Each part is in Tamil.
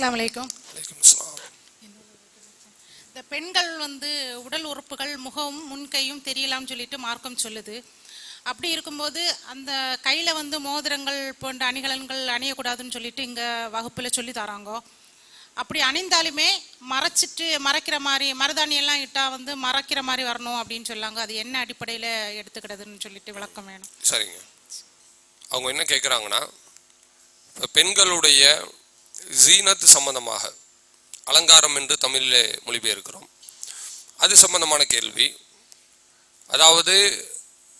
அலைக்கும். வலைக்கம் இந்த பெண்கள் வந்து உடல் உறுப்புகள் முகம் முன்கையும் தெரியலாம்னு சொல்லிட்டு மார்க்கம் சொல்லுது. அப்படி இருக்கும்போது அந்த கையில் வந்து மோதிரங்கள் போன்ற அணிகலன்கள் அணியக்கூடாதுன்னு சொல்லிட்டு இங்கே வகுப்பில் சொல்லி தராங்க. அப்படி அணிந்தாலுமே மறைச்சிட்டு மறைக்கிற மாதிரி மருதாணி எல்லாம் இட்டா வந்து மறைக்கிற மாதிரி வரணும் அப்படின்னு சொல்லாங்க. அது என்ன அடிப்படையில் எடுத்துக்கிட்டதுன்னு சொல்லிட்டு விளக்கம் வேணும். சரிங்க. அவங்க என்ன கேட்குறாங்கன்னா பெண்களுடைய ஜீனத் சம்பந்தமாக அலங்காரம் என்று தமிழில் மொழிபெயர்க்கிறோம். அது சம்பந்தமான கேள்வி. அதாவது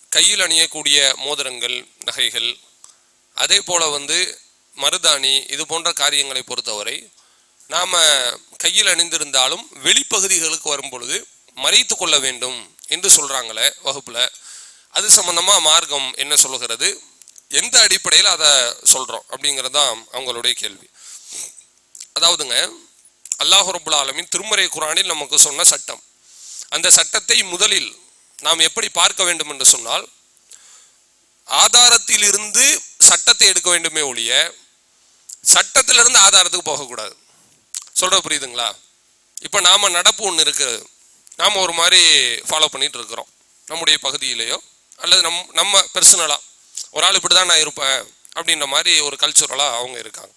கையில் அணியக்கூடிய மோதிரங்கள் நகைகள் அதே போல் வந்து மருதாணி இது போன்ற காரியங்களை பொறுத்தவரை நாம் கையில் அணிந்திருந்தாலும் வெளிப்பகுதிகளுக்கு வரும் பொழுது மறைத்து கொள்ள வேண்டும் என்று சொல்கிறாங்களே வகுப்பில். அது சம்பந்தமாக மார்க்கம் என்ன சொல்லுகிறது? எந்த அடிப்படையில் அதை சொல்கிறோம் அப்படிங்கிறது தான் அவங்களுடைய கேள்வி. அதாவதுங்க அல்லாஹ் ரபுல் ஆலமின் திருமறை குரானில் நமக்கு சொன்ன சட்டம். அந்த சட்டத்தை முதலில் நாம் எப்படி பார்க்க வேண்டும் என்று சொன்னால் ஆதாரத்திலிருந்து சட்டத்தை எடுக்க வேண்டுமே ஒழிய சட்டத்திலிருந்து ஆதாரத்துக்கு போகக்கூடாது. சொல்றது புரியுதுங்களா? இப்போ நாம நடப்பு ஒன்று இருக்குது. நாம் ஒரு மாதிரி ஃபாலோ பண்ணிட்டு இருக்கிறோம். நம்முடைய பகுதியிலேயோ அல்லது நம் நம்ம பர்சனலாக ஒரு ஆள் இப்படி தான் நான் இருப்பேன் அப்படின்ற மாதிரி ஒரு கல்ச்சுரலாக அவங்க இருக்காங்க.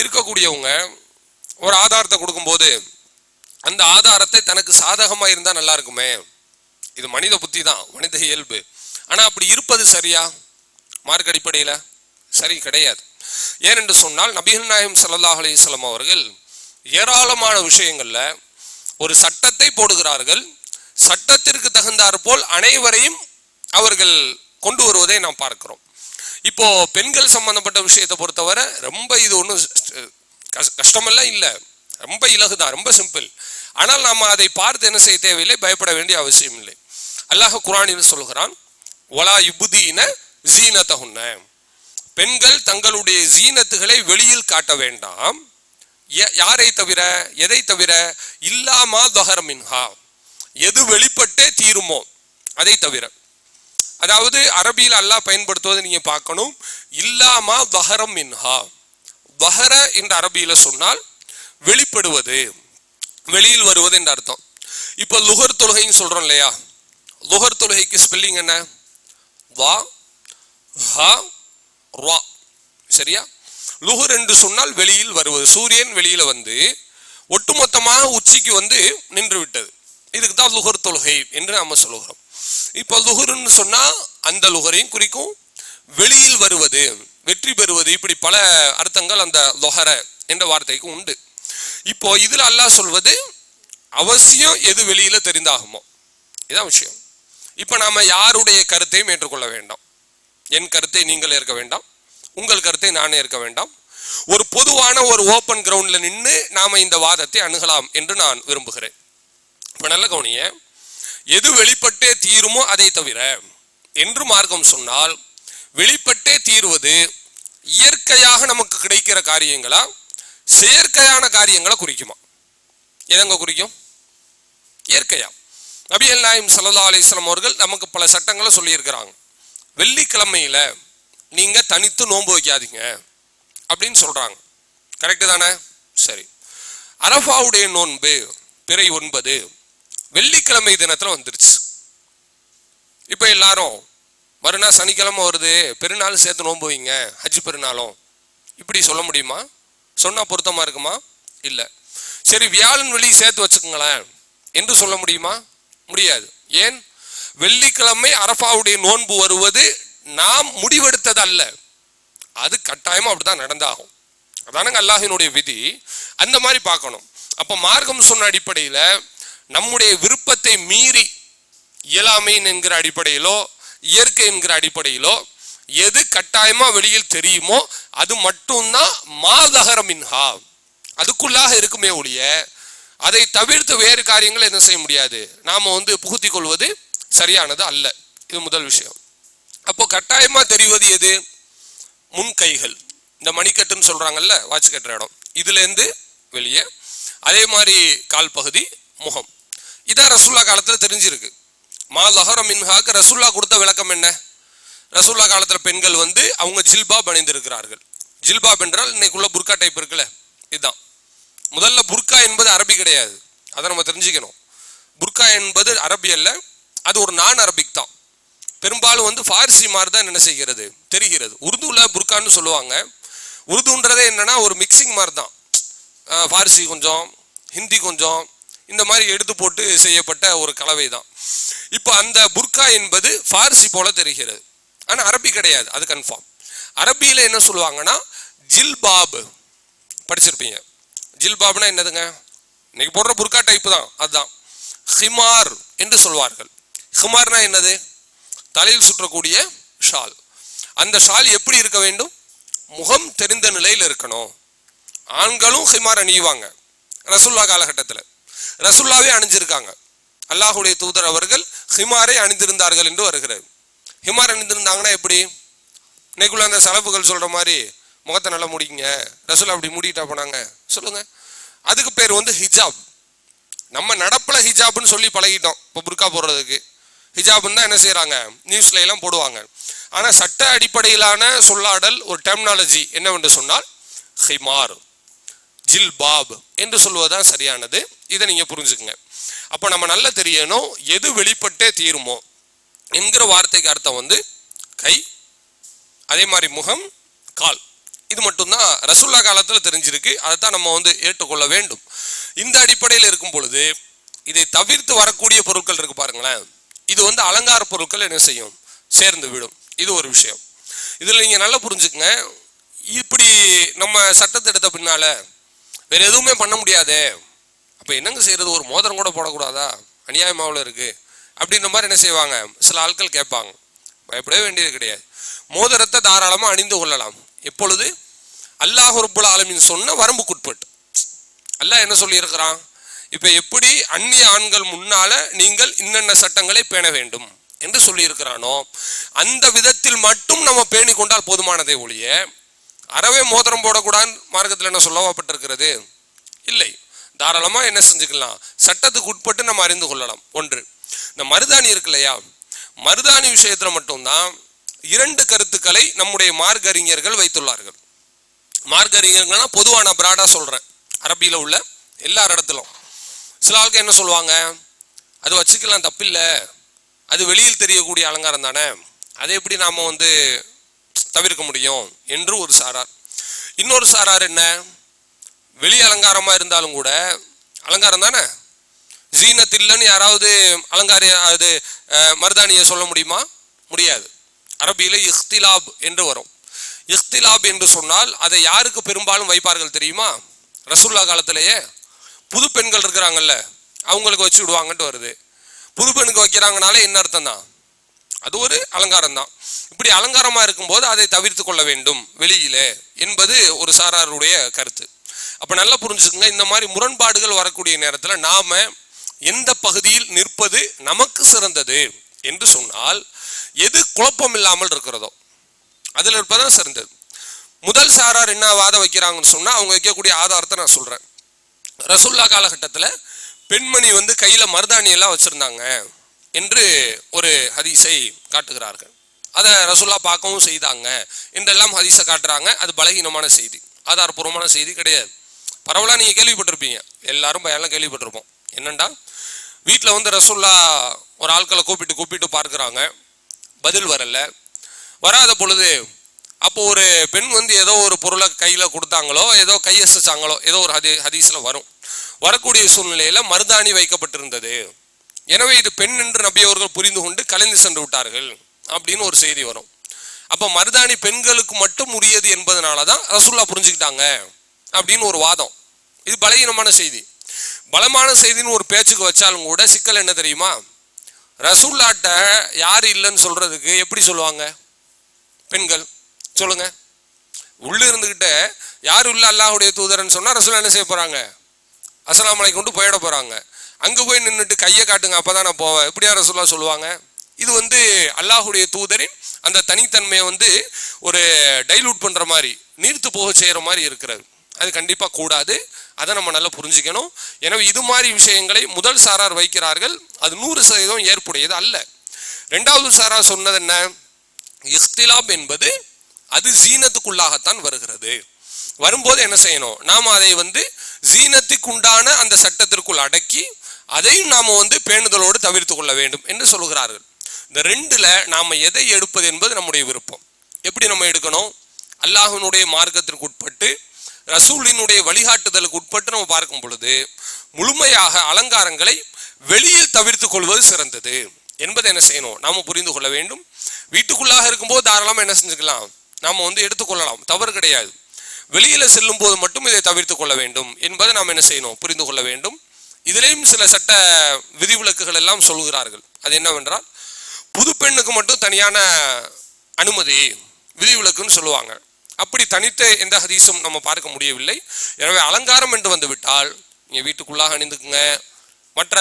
இருக்கக்கூடியவங்க ஒரு ஆதாரத்தை கொடுக்கும்போது அந்த ஆதாரத்தை தனக்கு சாதகமாக இருந்தால் நல்லா இருக்குமே. இது மனித புத்தி தான் மனித இயல்பு. ஆனால் அப்படி இருப்பது சரியா? மார்க் அடிப்படையில்? சரி கிடையாது. ஏனென்று சொன்னால் நபிகள் நாயம் சல்லாஹ் அலிஸ்லாம் அவர்கள் ஏராளமான விஷயங்களில் ஒரு சட்டத்தை போடுகிறார்கள். சட்டத்திற்கு தகுந்தாற் போல் அனைவரையும் அவர்கள் கொண்டு வருவதை நாம் பார்க்கிறோம். இப்போ பெண்கள் சம்பந்தப்பட்ட விஷயத்தை பொறுத்தவரை ரொம்ப இது ஒன்றும் கஷ்டமெல்லாம் இல்லை. ரொம்ப இலகுதான் ரொம்ப சிம்பிள் ஆனால் நாம் அதை பார்த்து என்ன செய்ய தேவையில்லை பயப்பட வேண்டிய அவசியம் இல்லை. அல்லாஹ் குரானில் சொல்கிறான் ஒலா இபுதீன ஜீனத்தகுன்ன பெண்கள் தங்களுடைய ஜீனத்துகளை வெளியில் காட்ட வேண்டாம். ய- யாரை தவிர எதை தவிர? இல்லாமா தஹர் மின்ஹா. எது வெளிப்பட்டே தீருமோ அதை தவிர. அதாவது அரபியில் அல்லாஹ் பயன்படுத்துவதை நீங்கள் பார்க்கணும். இல்லாமா தஹரம் மின்ஹா. தஹர என்று அரபியில சொன்னால் வெளிப்படுவது வெளியில் வருவது என்று அர்த்தம். இப்போ லுகர் தொழுகைன்னு சொல்றோம் இல்லையா? லுகர் தொழுகைக்கு ஸ்பெல்லிங் என்ன? வா ஹா ரா. சரியா? லுகர் என்று சொன்னால் வெளியில் வருவது சூரியன் வெளியில வந்து ஒட்டுமொத்தமாக உச்சிக்கு வந்து நின்று விட்டது. இதுக்கு தான் லுகர் தொழுகை என்று நாம சொல்லுகிறோம். இப்போ லுகர்ன்னு சொன்னா அந்த லுகரையும் குறிக்கும் வெளியில் வருவது. வெற்றி பெறுவது இப்படி பல அர்த்தங்கள் அந்த லொஹர என்ற வார்த்தைக்கு உண்டு. இப்போ இதில் அல்லாஹ் சொல்வது அவசியம் எது வெளியில தெரிந்தாகுமோ. இதான் விஷயம். இப்போ நாம யாருடைய கருத்தையும் ஏற்றுக்கொள்ள வேண்டாம். என் கருத்தை நீங்கள் ஏற்க வேண்டாம். உங்கள் கருத்தை நான் ஏற்க வேண்டாம். ஒரு பொதுவான ஒரு ஓப்பன் கிரவுண்ட்ல நின்று நாம இந்த வாதத்தை அணுகலாம் என்று நான் விரும்புகிறேன். இப்போ நல்ல கவனிய எது வெளிப்பட்டே தீருமோ அதை தவிர என்று மார்க்கம் சொன்னால் வெளிப்பட்டே தீர்வது இயற்கையாக நமக்கு கிடைக்கிற காரியங்களா? செயற்கையான காரியங்களை குறிக்குமா? எதங்க குறிக்கும்? இயற்கையா? நபி நாயம் சல்லா அலிஸ்லாம் அவர்கள் நமக்கு பல சட்டங்களை சொல்லியிருக்கிறாங்க. வெள்ளிக்கிழமையில நீங்க தனித்து நோன்பு வைக்காதீங்க அப்படின்னு சொல்றாங்க. கரெக்டு தானே? சரி. அரஃபாவுடைய நோன்பு பிறை ஒன்பது. வெள்ளிக்கிழமை தினத்தில் வந்துருச்சு. இப்போ எல்லாரும் மறுநாள் சனிக்கிழமை வருது பெருநாள் சேர்த்து நோன்பு வைங்க ஹஜ் பெருநாளும். இப்படி சொல்ல முடியுமா? சொன்னால் பொருத்தமாக இருக்குமா? இல்லை. சரி வியாழன் வெள்ளி சேர்த்து வச்சுக்கோங்களேன். என்று சொல்ல முடியுமா? முடியாது. ஏன்? வெள்ளிக்கிழமை அரஃபாவுடைய நோன்பு வருவது நாம் முடிவெடுத்தது அல்ல அது கட்டாயமா அப்படிதான் நடந்தாகும். அதானங்க அல்லாஹினுடைய விதி. அந்த மாதிரி பார்க்கணும். அப்போ மார்க்கம் சொன்ன அடிப்படையில் நம்முடைய விருப்பத்தை மீறி இயலாமையின் என்கிற அடிப்படையிலோ இயற்கை என்கிற அடிப்படையிலோ எது கட்டாயமா வெளியில் தெரியுமோ அது மட்டும்தான் மாதகர மின்ஹா. அதுக்குள்ளாக இருக்குமே ஒழிய அதை தவிர்த்து வேறு காரியங்களை என்ன செய்ய முடியாது. நாம வந்து புகுத்தி கொள்வது சரியானது அல்ல. இது முதல் விஷயம். அப்போ கட்டாயமா தெரிவது எது? முன் கைகள். இந்த மணிக்கட்டுன்னு சொல்றாங்கல்ல வாட்ச் கட்டுற இடம். இதுல இருந்து வெளியே. அதே மாதிரி கால் பகுதி முகம். இதான் ரசுல்லா காலத்துல தெரிஞ்சிருக்கு. மா லஹர மின்ஹாக்கு ரசுல்லா கொடுத்த விளக்கம் என்ன? ரசுல்லா காலத்தில் பெண்கள் வந்து அவங்க ஜில்பாப் அணிந்திருக்கிறார்கள் ஜில்பாப் என்றால் இன்னைக்குள்ள புர்கா டைப் இருக்குல்ல? இதுதான். முதல்ல புர்கா என்பது அரபி கிடையாது. அதை நம்ம தெரிஞ்சுக்கணும். புர்கா என்பது அரபி அல்ல அது ஒரு நான் அரபிக் தான். பெரும்பாலும் வந்து ஃபார்சி மாதிரி தான் என்ன செய்கிறது? தெரிகிறது. உருதுவில் புர்கான்னு சொல்லுவாங்க. உருதுன்றதே என்னன்னா ஒரு மிக்சிங் மாதிரி தான் ஃபாரிசி ஃபார்சி கொஞ்சம் ஹிந்தி கொஞ்சம் இந்த மாதிரி எடுத்து போட்டு செய்யப்பட்ட ஒரு கலவை தான் இப்போ அந்த புர்கா என்பது ஃபார்சி போல தெரிகிறது. ஆனால் அரபி கிடையாது அது கன்ஃபார்ம் அரபியில் என்ன சொல்லுவாங்கன்னா ஜில்பாப். படிச்சிருப்பீங்க. ஜில்பாப்னா என்னதுங்க? இன்னைக்கு போடுற புர்கா டைப்பு தான் அதுதான். ஹிமார் என்று சொல்வார்கள். ஹிமார்னா என்னது? தலையில் சுற்றக்கூடிய ஷால். அந்த ஷால் எப்படி இருக்க வேண்டும்? முகம் தெரிந்த நிலையில் இருக்கணும். ஆண்களும் ஹிமார் அணியுவாங்க. ரசுல்லா காலகட்டத்தில். ரசுல்லாவே அணிஞ்சிருக்காங்க. அல்லாஹுடைய தூதர் அவர்கள் ஹிமாரை அணிந்திருந்தார்கள் என்று வருகிறது. ஹிமார் அணிந்திருந்தாங்கன்னா எப்படி? இன்னைக்குள்ள அந்த சலப்புகள் சொல்ற மாதிரி முகத்தை நல்லா முடிங்க ரசுல்லா அப்படி மூடிட்டா போனாங்க. சொல்லுங்க. அதுக்கு பேர் வந்து ஹிஜாப். நம்ம நடப்புல ஹிஜாப்னு சொல்லி பழகிட்டோம். இப்போ புர்கா போடுறதுக்கு. ஹிஜாப்னு தான் என்ன செய்யறாங்க நியூஸ்ல எல்லாம் போடுவாங்க. ஆனா சட்ட அடிப்படையிலான சொல்லாடல் ஒரு டெர்மினாலஜி என்னவென்று சொன்னால் ஹிமார். ஜில்பாப் என்று சொல்வதுதான் சரியானது. இதை நீங்கள் புரிஞ்சுக்குங்க. அப்போ நம்ம நல்லா தெரியணும் எது வெளிப்பட்டே தீருமோ என்கிற வார்த்தைக்கு அர்த்தம் வந்து கை அதே மாதிரி முகம் கால். இது மட்டும்தான் ரசுல்லா காலத்தில் தெரிஞ்சிருக்கு. அதை தான் நம்ம வந்து ஏற்றுக்கொள்ள வேண்டும். இந்த அடிப்படையில் இருக்கும் பொழுது இதை தவிர்த்து வரக்கூடிய பொருட்கள் இருக்கு பாருங்களேன். இது வந்து அலங்கார பொருட்கள் என்ன செய்யும்? சேர்ந்து விடும். இது ஒரு விஷயம். இதில் நீங்கள் நல்லா புரிஞ்சுக்கங்க. இப்படி நம்ம சட்டத்தை எடுத்த பின்னால் வேற எதுவுமே பண்ண முடியாதே. அப்போ என்னங்க செய்யறது ஒரு மோதிரம் கூட போடக்கூடாதா? அநியாயமாவில் இருக்கு. அப்படின்ற மாதிரி என்ன செய்வாங்க? சில ஆட்கள் கேட்பாங்க. பயப்படவே வேண்டியது கிடையாது. மோதிரத்தை தாராளமாக அணிந்து கொள்ளலாம். எப்பொழுது? அல்லாஹ் ரபுல் ஆலமின் சொன்ன வரம்புக்குட்பட்டு. அல்லாஹ் என்ன சொல்லியிருக்கிறான்? இப்போ எப்படி அந்நிய ஆண்கள் முன்னால நீங்கள் இன்னென்ன சட்டங்களை பேண வேண்டும் என்று சொல்லியிருக்கிறானோ அந்த விதத்தில் மட்டும் நம்ம பேணி கொண்டால் போதுமானதை ஒழிய அறவே மோதிரம் போடக்கூடாதுன்னு மார்க்கத்தில் என்ன சொல்லப்பட்டிருக்கிறது இல்லை. தாராளமாக என்ன செஞ்சுக்கலாம். சட்டத்துக்கு உட்பட்டு நம்ம அறிந்து கொள்ளலாம். ஒன்று இந்த மருதாணி இருக்கு இல்லையா? மருதாணி விஷயத்தில் மட்டும்தான் இரண்டு கருத்துக்களை நம்முடைய மார்க்கறிஞர்கள் வைத்துள்ளார்கள். மார்க்கறிஞர்கள்னா பொதுவான பிராடாக சொல்கிறேன் அரபியில் உள்ள எல்லார் இடத்துலும். சில ஆளுக்கு என்ன சொல்லுவாங்க? அது வச்சுக்கலாம் தப்பில்லை. அது வெளியில் தெரியக்கூடிய அலங்காரம் தானே அதை எப்படி நாம் வந்து தவிர்க்க முடியும் என்று ஒரு சாரார். இன்னொரு சாரார் என்ன? வெளி அலங்காரமாக இருந்தாலும் கூட அலங்காரம் தானே? ஜீனத் இல்லைன்னு யாராவது அலங்கார அது மருதாணியை சொல்ல முடியுமா? முடியாது. அரபியில இஃப்திலாப் என்று வரும். இஃப்திலாப் என்று சொன்னால் அதை யாருக்கு பெரும்பாலும் வைப்பார்கள் தெரியுமா? ரசுல்லா காலத்திலேயே புது பெண்கள் இருக்கிறாங்கல்ல அவங்களுக்கு வச்சு விடுவாங்கன்ட்டு வருது. புது பெண்ணுக்கு வைக்கிறாங்கனாலே என்ன அர்த்தம் தான் அது ஒரு அலங்காரம் தான் இப்படி அலங்காரமாக இருக்கும்போது அதை தவிர்த்து கொள்ள வேண்டும் வெளியிலே என்பது ஒரு சாராருடைய கருத்து. அப்போ நல்லா புரிஞ்சுக்கோங்க இந்த மாதிரி முரண்பாடுகள் வரக்கூடிய நேரத்தில் நாம் எந்த பகுதியில் நிற்பது நமக்கு சிறந்தது என்று சொன்னால் எது குழப்பம் இல்லாமல் இருக்கிறதோ அதில் இருப்பதான் சிறந்தது. முதல் சாரார் என்ன வாதம் வைக்கிறாங்கன்னு சொன்னால் அவங்க வைக்கக்கூடிய ஆதாரத்தை நான் சொல்கிறேன் ரசுல்லா காலகட்டத்தில் பெண்மணி வந்து கையில் மருதாணியெல்லாம் வச்சுருந்தாங்க என்று ஒரு ஹதீஸை காட்டுகிறார்கள். அதை ரசுல்லா பார்க்கவும் செய்தாங்க. என்றெல்லாம் ஹதீஸை காட்டுறாங்க. அது பலகீனமான செய்தி. ஆதாரபூர்வமான செய்தி கிடையாது. பரவலாக நீங்கள் கேள்விப்பட்டிருப்பீங்க. எல்லாரும் பயெல்லாம் கேள்விப்பட்டிருப்போம். என்னண்டா? வீட்டில் வந்து ரசுல்லா ஒரு ஆட்களை கூப்பிட்டு கூப்பிட்டு பார்க்குறாங்க. பதில் வரல. வராத பொழுது அப்போ ஒரு பெண் வந்து ஏதோ ஒரு பொருளை கையில் கொடுத்தாங்களோ ஏதோ கையசிச்சாங்களோ ஏதோ ஒரு ஹதி ஹதீஸில் வரும். வரக்கூடிய சூழ்நிலையில் மருதாணி வைக்கப்பட்டிருந்தது. எனவே இது பெண் என்று நபியவர்கள் புரிந்து கொண்டு கலைந்து சென்று விட்டார்கள். அப்படின்னு ஒரு செய்தி வரும். அப்போ மருதாணி பெண்களுக்கு மட்டும் உரியது என்பதனால தான் ரசுல்லா புரிஞ்சுக்கிட்டாங்க அப்படின்னு ஒரு வாதம். இது பலகீனமான செய்தி. பலமான செய்தின்னு ஒரு பேச்சுக்கு வச்சாலும் கூட சிக்கல் என்ன தெரியுமா? ரசூல்லாட்ட யார் இல்லைன்னு சொல்றதுக்கு எப்படி சொல்லுவாங்க? பெண்கள் சொல்லுங்க. உள்ளே இருந்துக்கிட்ட யார் இல்ல அல்லாஹுடைய தூதரன்னு சொன்னால் ரசுல்லா என்ன செய்ய போகிறாங்க அசலாமலை கொண்டு போயிட போகிறாங்க அங்கே போய் நின்றுட்டு கையை காட்டுங்க அப்பதான் நான் போவேன். எப்படியா ரசுல்லா சொல்லுவாங்க? இது வந்து அல்லாஹுடைய தூதரின் அந்த தனித்தன்மையை வந்து ஒரு டைலூட் பண்ணுற மாதிரி நீர்த்து போக செய்கிற மாதிரி இருக்கிறது. அது கண்டிப்பாக கூடாது. அதை நம்ம நல்லா புரிஞ்சுக்கணும். எனவே இது மாதிரி விஷயங்களை முதல் சாரார் வைக்கிறார்கள். அது நூறு சதவீதம் ஏற்புடையது அல்ல. ரெண்டாவது சாரார் சொன்னது என்ன? இஸ்திலாப் என்பது அது ஜீனத்துக்குள்ளாகத்தான் வருகிறது. வரும்போது என்ன செய்யணும்? நாம் அதை வந்து ஜீனத்துக்குண்டான அந்த சட்டத்திற்குள் அடக்கி அதையும் நாம் வந்து பேணுதலோடு தவிர்த்து கொள்ள வேண்டும் என்று சொல்கிறார்கள். இந்த ரெண்டில் நாம் எதை எடுப்பது என்பது நம்முடைய விருப்பம். எப்படி நம்ம எடுக்கணும்? அல்லாஹனுடைய மார்க்கத்திற்கு உட்பட்டு ரசூலினுடைய வழிகாட்டுதலுக்கு உட்பட்டு நம்ம பார்க்கும் பொழுது முழுமையாக அலங்காரங்களை வெளியில் தவிர்த்து கொள்வது சிறந்தது என்பதை என்ன செய்யணும்? நாம் புரிந்து கொள்ள வேண்டும். வீட்டுக்குள்ளாக இருக்கும்போது தாராளமாக என்ன செஞ்சுக்கலாம்? நாம் வந்து எடுத்துக்கொள்ளலாம் தவறு கிடையாது. வெளியில் செல்லும் போது மட்டும் இதை தவிர்த்து கொள்ள வேண்டும் என்பதை நாம் என்ன செய்யணும்? புரிந்து கொள்ள வேண்டும். இதிலேயும் சில சட்ட விதிவிலக்குகள் எல்லாம் சொல்கிறார்கள். அது என்னவென்றால் புது பெண்ணுக்கு மட்டும் தனியான அனுமதி விதிவிலக்குன்னு சொல்லுவாங்க. அப்படி தனித்த எந்த ஹதீஸும் நம்ம பார்க்க முடியவில்லை. எனவே அலங்காரம் என்று வந்துவிட்டால் நீங்கள் வீட்டுக்குள்ளாக அணிந்துக்குங்க. மற்ற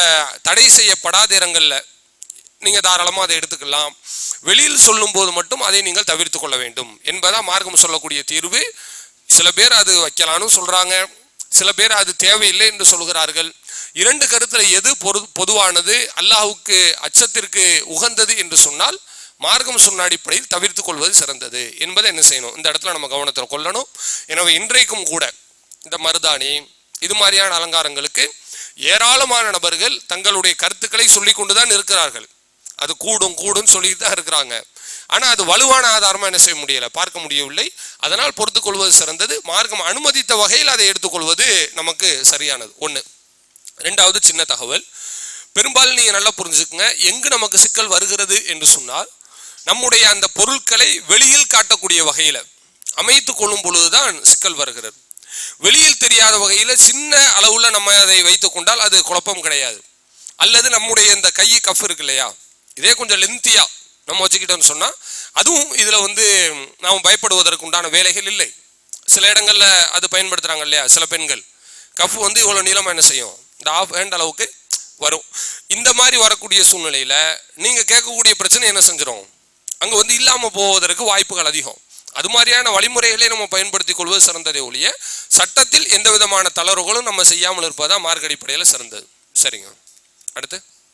தடை செய்யப்படாத இடங்களில் நீங்கள் தாராளமாக அதை எடுத்துக்கலாம். வெளியில் சொல்லும்போது மட்டும் அதை நீங்கள் தவிர்த்து கொள்ள வேண்டும். என்பதாக மார்க்கம் சொல்லக்கூடிய தீர்வு. சில பேர் அது வைக்கலான்னு சொல்கிறாங்க சில பேர் அது தேவையில்லை என்று சொல்கிறார்கள். இரண்டு கருத்தில் எது பொது பொதுவானது அல்லாஹுக்கு அச்சத்திற்கு உகந்தது என்று சொன்னால் மார்க்கம் சொன்ன அடிப்படையில் தவிர்த்து கொள்வது சிறந்தது என்பதை என்ன செய்யணும்? இந்த இடத்துல நம்ம கவனத்தில் கொள்ளணும். எனவே இன்றைக்கும் கூட இந்த மருதாணி இது மாதிரியான அலங்காரங்களுக்கு ஏராளமான நபர்கள் தங்களுடைய கருத்துக்களை சொல்லிக் கொண்டுதான் இருக்கிறார்கள். அது கூடும் கூடும் சொல்லிட்டு தான் இருக்கிறாங்க. ஆனால் அது வலுவான ஆதாரமாக என்ன செய்ய முடியலை? பார்க்க முடியவில்லை. அதனால் பொறுத்துக்கொள்வது சிறந்தது. மார்க்கம் அனுமதித்த வகையில் அதை எடுத்துக்கொள்வது நமக்கு சரியானது. ஒன்று ரெண்டாவது சின்ன தகவல். பெரும்பாலும் நீங்கள் நல்லா புரிஞ்சுக்குங்க. எங்கு நமக்கு சிக்கல் வருகிறது என்று சொன்னால் நம்முடைய அந்த பொருட்களை வெளியில் காட்டக்கூடிய வகையில் அமைத்து கொள்ளும் பொழுதுதான் சிக்கல் வருகிறது. வெளியில் தெரியாத வகையில் சின்ன அளவில் நம்ம அதை வைத்து கொண்டால் அது குழப்பம் கிடையாது. அல்லது நம்முடைய இந்த கை கஃப் இருக்கு இல்லையா? இதே கொஞ்சம் லென்த்தியாக நம்ம வச்சுக்கிட்டோம்னு சொன்னால் அதுவும் இதில் வந்து நாம் பயப்படுவதற்கு உண்டான வேலைகள் இல்லை. சில இடங்களில் அது பயன்படுத்துகிறாங்க இல்லையா? சில பெண்கள். கஃப் வந்து இவ்வளோ நீளமாக என்ன செய்யும்? இந்த ஆஃப் ஹேண்ட் அளவுக்கு வரும். இந்த மாதிரி வரக்கூடிய சூழ்நிலையில் நீங்கள் கேட்கக்கூடிய பிரச்சனை என்ன செஞ்சிடும் அங்கே வந்து இல்லாமல் போவதற்கு வாய்ப்புகள் அதிகம். அது மாதிரியான வழிமுறைகளை நம்ம பயன்படுத்திக் கொள்வது சிறந்ததே ஒழிய சட்டத்தில் எந்த விதமான தளர்வுகளும் நம்ம செய்யாமல் இருப்பதா மார்க் அடிப்படையில் சிறந்தது. சரிங்க. அடுத்து.